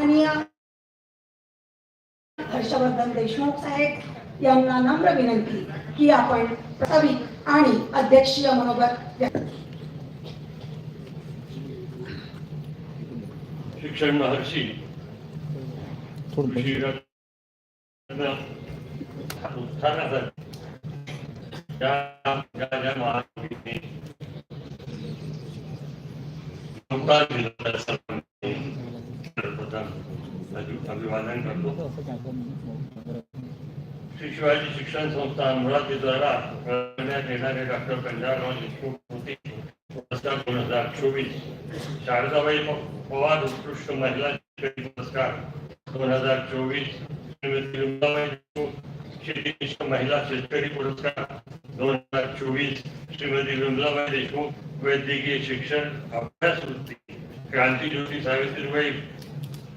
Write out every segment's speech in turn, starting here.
माननीय हर्षवर्धन देशमुख साहेब यांना नम्र विनंती की आपण प्रस्तावित आणि अध्यक्षीय मनोगत शिक्षण महर्षी श्रीरत्न अभि- करतो श्री शिवाजी शिक्षण संस्था अमरावती द्वारा करण्यात येणारे डॉक्टर पंजाबराव देशमुख कृती पुरस्कार दोन हजार चोवीस. शारदाबाई पवार उत्कृष्ट महिला शेतकरी पुरस्कार दोन हजार चोवीस. श्रीमती महिला शेतकरी पुरस्कार दोन हजार चोवीस. श्रीमती रुंदाबाई देशमुख वैद्यकीय शिक्षण अभ्यास वृत्ती क्रांतीज्योती सावित्रीबाई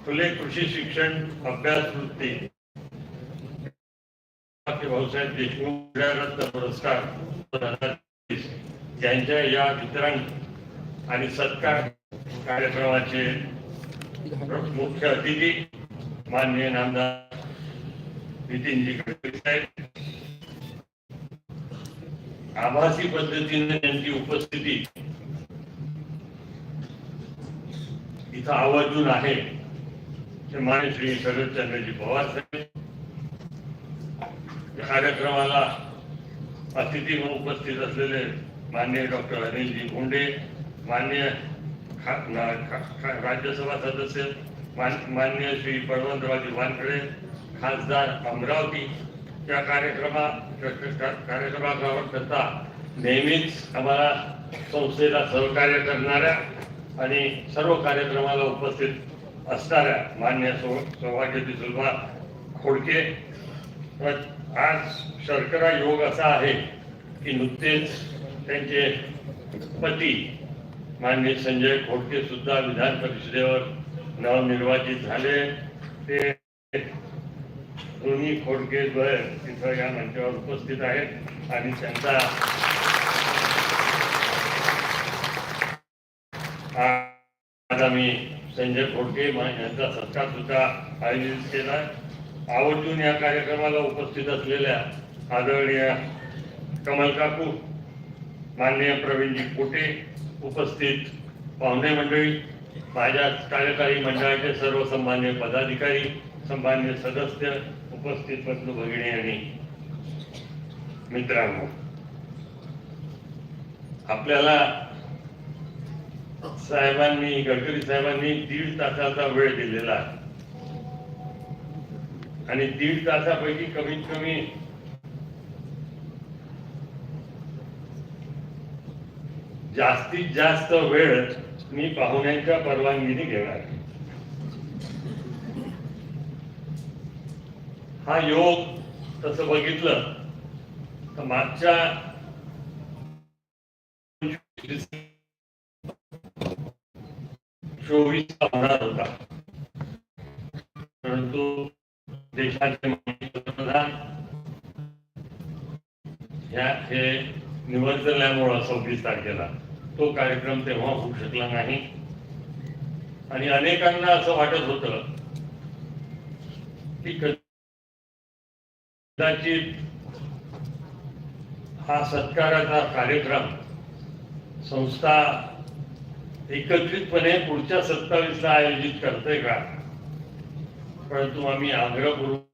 फुले कृषी शिक्षण अभ्यास वृत्ती. भाऊसाहेब देशमुख रत्न पुरस्कार यांच्या या वितरण आणि सत्कार कार्यक्रमाचे मुख्य अतिथी माननीय नामदार नितीनजी गडकरी साहेब. आभासी पद्धतीने त्यांची उपस्थिती इथं आवर्जून आहे. माने श्री शरदचंद्रजी पवार साहेब. या कार्यक्रमाला अतिथी म्हणून उपस्थित असलेले माननीय डॉक्टर अनिलजी भोंडे माननीय राज्यसभा सदस्य मान- माननीय श्री बळवंतरावजी वानखडे खासदार अमरावती. या कार्यक्रमा कार्यक्रमाकरता नेहमीच आम्हाला संस्थेला सहकार्य करणाऱ्या आणि सर्व कार्यक्रमाला उपस्थित असणाऱ्या मान्य सौ सौभाग्यवती सुलभा खोडके. आज शर्करा योग असा आहे की नुकतेच त्यांचे पती मान्य संजय खोडके सुद्धा विधान परिषदेवर नवनिर्वाचित झाले. ते दोन्ही खोडके द्वय तिथं या मंचावर उपस्थित आहेत आणि त्यांचा आज आम्ही संजय खोडके यांचा सत्कार सुद्धा आयोजित केला. आवर्जून या कार्यक्रमाला उपस्थित असलेल्या आदरणीय कमल काकू माननीय प्रवीणजी कोटे उपस्थित पाहुणे मंडळी माझ्या कार्यकारी मंडळाचे सर्व सन्मान्य पदाधिकारी सन्मान्य सदस्य उपस्थित बंधू भगिनी आणि मित्रांनो आपल्याला साहेबांनी गडकरी साहेबांनी दीड तासाचा वेळ दिलेला. आहे आणि दीड तासापैकी कमीत कमी जास्तीत जास्त वेळ मी पाहुण्यांच्या परवानगीने घेणार. हा योग तसं बघितलं तर मागच्या चोवीस होणार होता परंतु देशाचे पंतप्रधान ह्या हे निवडल्यामुळं सव्वीस तारखेला तो कार्यक्रम तेव्हा होऊ शकला नाही. आणि अनेकांना असं वाटत होत की कदाचित हा सत्काराचा कार्यक्रम संस्था एकत्रितपणे पुढच्या सत्तावीसला आयोजित करते का? परंतु आम्ही आग्रहपूर्वक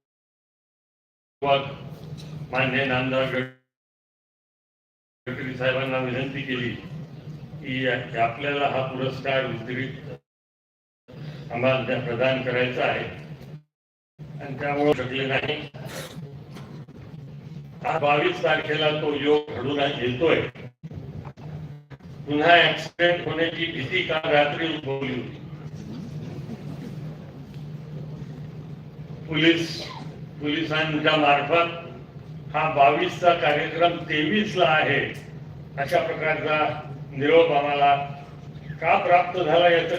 मान्य नामदार गडकरी साहेबांना विनंती केली की आपल्याला हा पुरस्कार वितरित आम्हाला प्रदान करायचा आहे. आणि त्यामुळे शकले नाही. हा बावीस तारखेला तो योग घडून येतोय. पुन्हा ऍक्सिडेंट होण्याची भीती काल रात्री उद्भवली होती. पोलीस पोलिसांच्या मार्फत हा बावीसचा कार्यक्रम तेवीस ला आहे अशा प्रकारचा निरोप आम्हाला का प्राप्त झाला याचं